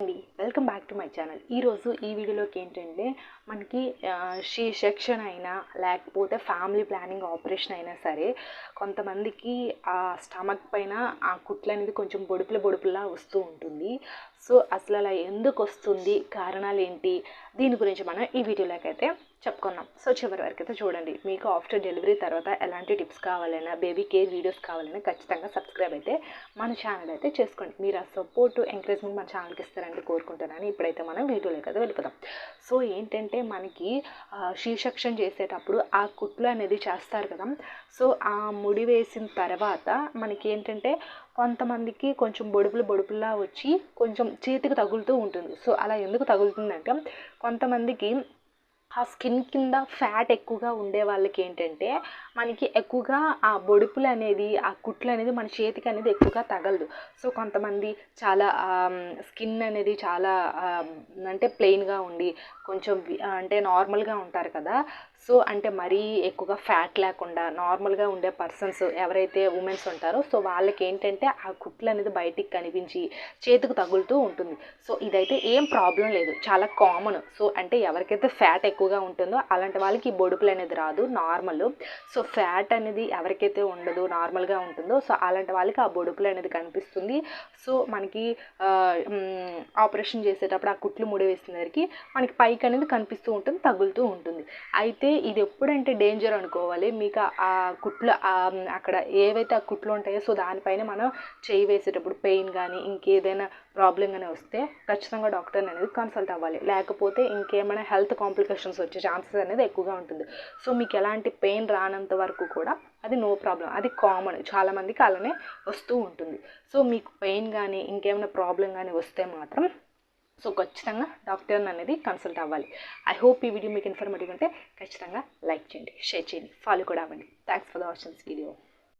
అండి. Welcome back to my channel. ఈరోజు ఈ వీడియోలోకి ఏంటంటే మనకి షీ సెక్షన్ అయినా లేకపోతే ఫ్యామిలీ ప్లానింగ్ ఆపరేషన్ అయినా సరే కొంతమందికి ఆ స్టమక్ పైన ఆ కుట్లు అనేది కొంచెం బొడుపుల బొడుపులా వస్తూ ఉంటుంది. సో అసలు అలా ఎందుకు వస్తుంది? కారణాలు ఏంటి? దీని గురించి మనం ఈ వీడియోలోకి అయితే చెప్పుకున్నాం. సో చివరి వరకు అయితే చూడండి. మీకు ఆఫ్టర్ డెలివరీ తర్వాత ఎలాంటి టిప్స్ కావాలైనా బేబీ కేర్ వీడియోస్ కావాలన్నా ఖచ్చితంగా సబ్స్క్రైబ్ అయితే మన ఛానల్ అయితే చేసుకోండి. మీరు ఆ సపోర్ట్ ఎంకరేజ్మెంట్ మన ఛానల్కి ఇస్తారని కోరుకుంటున్నాను. ఇప్పుడైతే మనం వీడియోలోకి అయితే వెళ్ళిపోదాం. సో ఏంటంటే మనకి శీర్షక్షం చేసేటప్పుడు ఆ కుట్లు అనేది చేస్తారు కదా. సో ఆ ముడి వేసిన తర్వాత మనకి ఏంటంటే కొంతమందికి కొంచెం బొడుపులు బొడుపులా వచ్చి కొంచెం చేతికి తగులుతూ ఉంటుంది. సో అలా ఎందుకు తగులుతుందంటే కొంతమందికి ఆ స్కిన్ కింద ఫ్యాట్ ఎక్కువగా ఉండే వాళ్ళకి ఏంటంటే మనకి ఎక్కువగా ఆ బొడుపులు అనేది ఆ కుట్లు అనేది మన చేతికి అనేది ఎక్కువగా తగలదు. సో కొంతమంది చాలా స్కిన్ అనేది చాలా అంటే ప్లెయిన్గా ఉండి కొంచెం అంటే నార్మల్గా ఉంటారు కదా. సో అంటే మరీ ఎక్కువగా ఫ్యాట్ లేకుండా నార్మల్గా ఉండే పర్సన్స్ ఎవరైతే ఉమెన్స్ ఉంటారో సో వాళ్ళకి ఏంటంటే ఆ కుట్లు అనేది బయటికి కనిపించి చేతికి తగులుతూ ఉంటుంది. సో ఇదైతే ఏం ప్రాబ్లం లేదు. చాలా కామన్. సో అంటే ఎవరికైతే ఫ్యాట్ ఎక్కువ ఎక్కువగా ఉంటుందో అలాంటి వాళ్ళకి బొడుపులు అనేది రాదు నార్మల్ సో ఫ్యాట్ అనేది ఎవరికైతే ఉండదు నార్మల్గా ఉంటుందో సో అలాంటి వాళ్ళకి ఆ బొడుపులు అనేది కనిపిస్తుంది. సో మనకి ఆపరేషన్ చేసేటప్పుడు ఆ కుట్లు ముడివేసిన దగ్గరికి మనకి పైకి అనేది కనిపిస్తూ ఉంటుంది తగులుతూ ఉంటుంది. అయితే ఇది ఎప్పుడంటే డేంజర్ అనుకోవాలి. మీకు ఆ కుట్లు అక్కడ ఏవైతే ఆ కుట్లు ఉంటాయో సో దానిపైన మనం చేయి వేసేటప్పుడు పెయిన్ కానీ ఇంకేదైనా ప్రాబ్లం కానీ వస్తే ఖచ్చితంగా డాక్టర్ని అనేది కన్సల్ట్ అవ్వాలి. లేకపోతే ఇంకేమైనా హెల్త్ కాంప్లికేషన్స్ వచ్చే ఛాన్సెస్ అనేది ఎక్కువగా ఉంటుంది. సో మీకు ఎలాంటి పెయిన్ రానంత వరకు కూడా అది నో ప్రాబ్లం అది కామన్ చాలామందికి అలానే వస్తూ ఉంటుంది. సో మీకు పెయిన్ కానీ ఇంకేమైనా ప్రాబ్లం కానీ వస్తే మాత్రం సో ఖచ్చితంగా డాక్టర్ని అనేది కన్సల్ట్ అవ్వాలి. ఐ హోప్ ఈ వీడియో మీకు ఇన్ఫర్మేటివ్ ఉంటే ఖచ్చితంగా లైక్ చేయండి షేర్ చేయండి ఫాలో కూడా అవ్వండి. Thanks for the watching this video